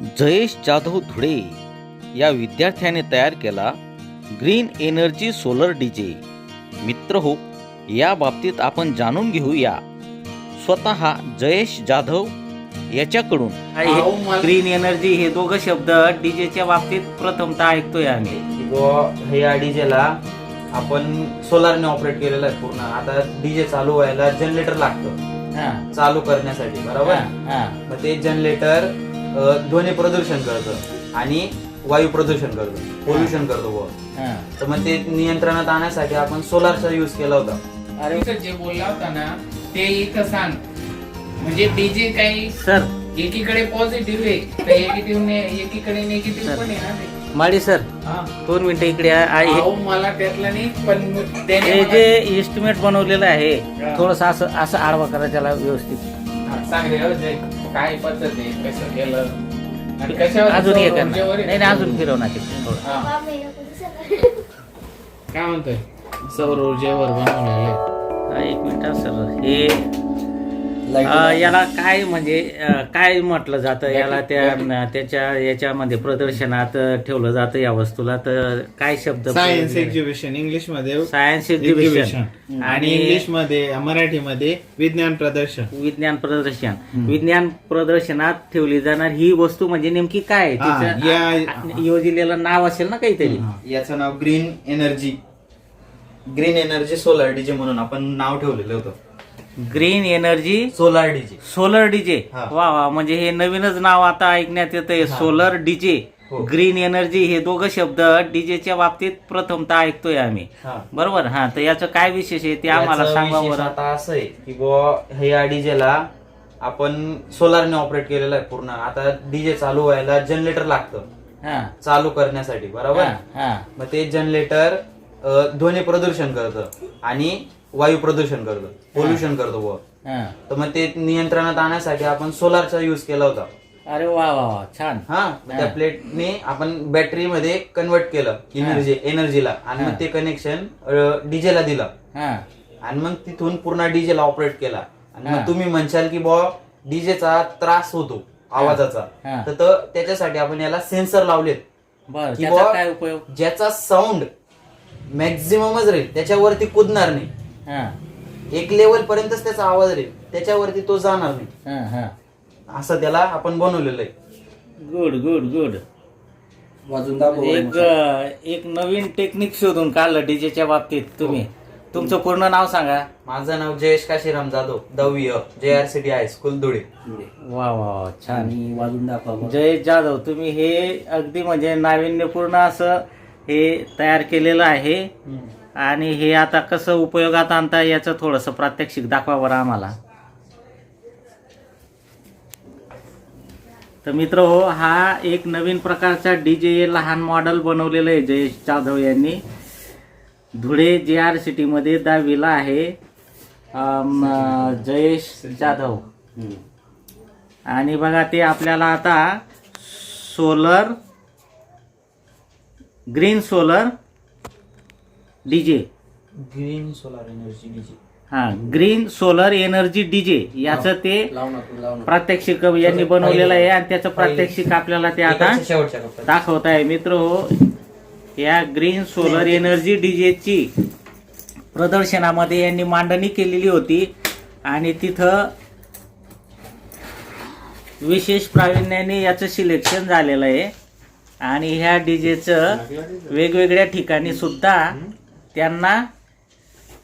जयेश जाधव धुळे या विद्यार्थ्याने तयार केला ग्रीन एनर्जी सोलर डीजे. मित्र हो या बाबतीत आपण जाणून घेऊया. स्वतः जयेश जाधव याच्याकडून. ग्रीन एनर्जी हे दोघं शब्द डीजेच्या बाबतीत प्रथमतः ऐकतोय आम्ही. हे या डीजेला आपण सोलारने ऑपरेट केलेलं आहे पूर्ण. आता डीजे चालू व्हायला जनरेटर लागतं. हा, चालू करण्यासाठी बरोबर. मग ते जनरेटर ध्वनी प्रदूषण करतं आणि वायू प्रदूषण करतं पोल्युशन करतो बुवा. हा. तर मग ते नियंत्रणात आणण्यासाठी आपण सोलारचा यूज केला होता. अरे इथं जे बोलला होता ना ते इथं सांग. म्हणजे डीजे काही सर. एकीकडे पॉझिटिव्ह आहे तर एकीकडे एकीकडे निगेटिव्ह पण आहे ना ते. माडी सर हा. दोन मिनिटं इकडे आ- आहे. अहो, मला त्यातलं नाही पण त्याने हे मला- जे इस्टिमेट बनवलेलं आहे हा. थोडस असं असं आडवा करा त्याला व्यवस्थित. हा, सांग रे हो, जे काय पद्धत आहे कसं केलं आणि कशावर अजून हे करणार ऊर्जेवर आहे? नाही नाही, अजून फिरवणार ते थोडं. हा. काय म्हणतोय सौर ऊर्जेवर बनवलेलं आहे. हा, एक मिनिट सर हे अं, याला काय म्हणजे अं, काय म्हटलं जातं? याला त्या त्याच्या याच्यामध्ये प्रदर्शनात ठेवलं जातं या वस्तूला. तर काय शब्द सायन्स एक्झिबिशन इंग्लिशमध्ये सायन्स एक्झिबिशन आणि इंग्लिशमध्ये मराठीमध्ये विज्ञान प्रदर्शन. विज्ञान प्रदर्शन. विज्ञान प्रदर्शनात ठेवली जाणार ही वस्तू म्हणजे नेमकी काय? आहे? हा, तिचं या- आ- योजलेलं नाव असेल ना काहीतरी? याचं नाव green energy green energy solar DJ म्हणून आपण नाव ठेवलेलं होतं. Green energy solar DJ solar DJ हा. वा वा म्हणजे हे नवीनच नाव आता ऐकण्यात येत आहे सोलर डीजे हो. ग्रीन एनर्जी हे दोघं शब्द डीजेच्या बाबतीत प्रथमतः ऐकतोय आम्ही. बरोबर? हा तर याचं काय विशेष आहे ते आम्हाला याचं सांगा विशेष बरं. आता असं आहे की बुवा हे या डीजेला आपण सोलारने ऑपरेट केलेलं आहे पूर्ण. आता डीजे चालू व्हायला जनरेटर लागतं. हा. चालू करण्यासाठी बरोबर? हा, हा. मग ते जनरेटर ध्वनी प्रदूषण करतं. आणि वायू प्रदूषण करतं पोल्युशन करतो बुवा. हा. तर मग ते नियंत्रणात आणण्यासाठी आपण सोलारचा यूज केला होता. अरे वा वा वा छान. हा मग त्या प्लेटने आपण बॅटरी मध्ये कन्वर्ट केलं एनर्जी एनर्जीला आणि मग ते कनेक्शन डीजेला दिलं. हा. आणि मग तिथून पूर्ण डीजेला ऑपरेट केला. आणि. मग तुम्ही म्हणशाल की बॉ डीजेचा त्रास होतो आवाजाचा. हा. तर त- त्याच्यासाठी आपण याला सेन्सर लावलेत. बर की त्याचा बुवा काय उपयोग? ज्याचा साऊंड मॅक्झिममच राहील त्याच्यावरती कुदणार नाही. एक लेवल पर्यंतच त्याचा आवाज राहील. त्याच्यावरती तो जाणार नाही. हा हा. असं त्याला आपण बनवलेलं आहे. गुड गुड गुड एक अं, एक नवीन टेक्निक शोधून काढलं डीजेच्या बाबतीत तुम्ही. तुमचं पूर्ण नाव सांगा. माझं नाव जयेश काशीराम जाधव दहावी J R C T high school Dhule. वा वा वा छान. वाजून दाखवा जय जाधव तुम्ही हे अगदी म्हणजे नाविन्यपूर्ण असं हे तयार केलेलं आहे. आणि हे आता कसं उपयोगात आणता याचं थोडंसं प्रात्यक्षिक दाखवा बरं आम्हाला. तर मित्र हो हा एक नवीन प्रकारचा डी जे लहान मॉडेल बनवलेलं आहे जयेश जाधव यांनी. धुळे जे आर सिटीमध्ये दहावीला आहे. जयेश जाधव. आणि बघा ते आपल्याला आता solar green solar DJ? Green solar energy DJ. हा ग्रीन सोलर एनर्जी डीजे याचं ते प्रात्यक्षिक यांनी बनवलेलं आहे आणि त्याचं प्रात्यक्षिक आपल्याला ते आता दाखवत आहे. मित्र हो या ग्रीन सोलर एनर्जी डीजेची प्रदर्शनामध्ये यांनी मांडणी केलेली होती आणि तिथं विशेष प्रावीण्याने याचं सिलेक्शन झालेलं आहे. आणि ह्या डीजेचं वेगवेगळ्या ठिकाणी सुद्धा त्यांना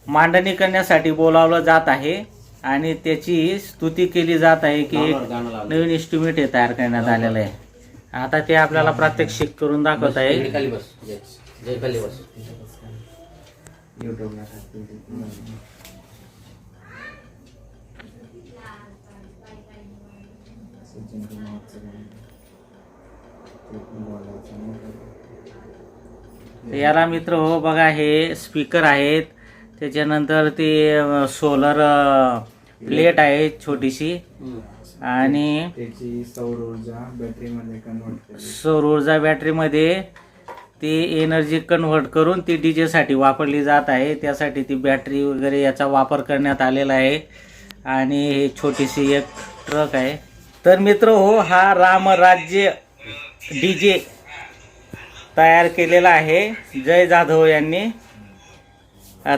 मांडणी करण्यासाठी बोलावलं जात आहे आणि त्याची स्तुती केली जात आहे की एक नवीन इस्टिमेट हे तयार करण्यात आलेलं आहे. आता ते आपल्याला प्रात्यक्षिक करून दाखवत आहे. तर याला मित्र हो बघा हे स्पीकर आहेत. त्याच्यानंतर ते सोलर प्लेट आहे छोटीशी. आणि त्याची सौर ऊर्जा बॅटरीमध्ये कन्वर्ट सौर ऊर्जा बॅटरीमध्ये ती एनर्जी कन्व्हर्ट करून ती डीजे साठी वापरली जात आहे. त्यासाठी ती बॅटरी वगैरे याचा वापर करण्यात आलेला आहे. आणि हे छोटीशी एक ट्रक आहे. तर मित्र हो हा रामराज्य डी जे तयार केलेला आहे. जय जाधव यांनी.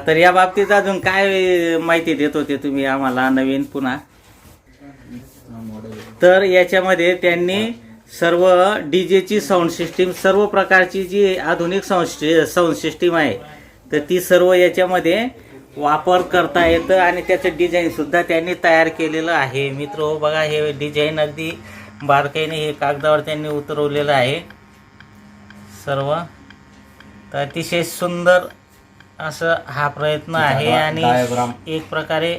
तर या बाबतीत अजून काय माहिती देत होते तुम्ही आम्हाला नवीन पुन्हा? तर याच्यामध्ये त्यांनी सर्व डीजेची साऊंड सिस्टीम सर्व प्रकारची जी आधुनिक साऊंड साऊंड सिस्टीम आहे तर ती सर्व याच्यामध्ये वापर करता येतं आणि त्याचं डिझाईनसुद्धा त्यांनी तयार केलेलं आहे. मित्र हो बघा हे डिझाईन अगदी बारकाईने हे कागदावर त्यांनी उतरवलेलं आहे. सर्व. तर अतिशय सुंदर असं हा प्रयत्न आहे आणि एक प्रकारे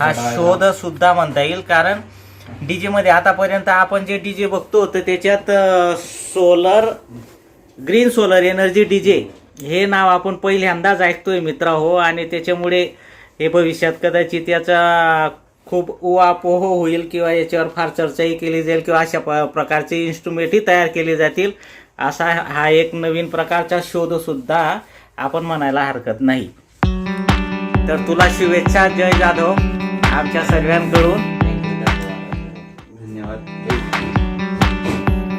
हा शोध सुद्धा म्हणता येईल. कारण डीजे मध्ये आतापर्यंत आपण जे डीजे बघतो तर त्याच्यात solar green solar energy DJ हे नाव आपण पहिल्यांदाच ऐकतोय मित्र हो. आणि त्याच्यामुळे हे भविष्यात कदाचित याचा खूप उहापोह होईल किंवा याच्यावर फार चर्चाही केली जाईल किंवा अशा प- प्रकारचे इन्स्ट्रुमेंटही तयार केले जातील. असा हा एक नवीन प्रकारचा शोध सुद्धा आपण म्हणायला हरकत नाही. तर तुला शुभेच्छा जय जाधव आमच्या सर्वांकडून.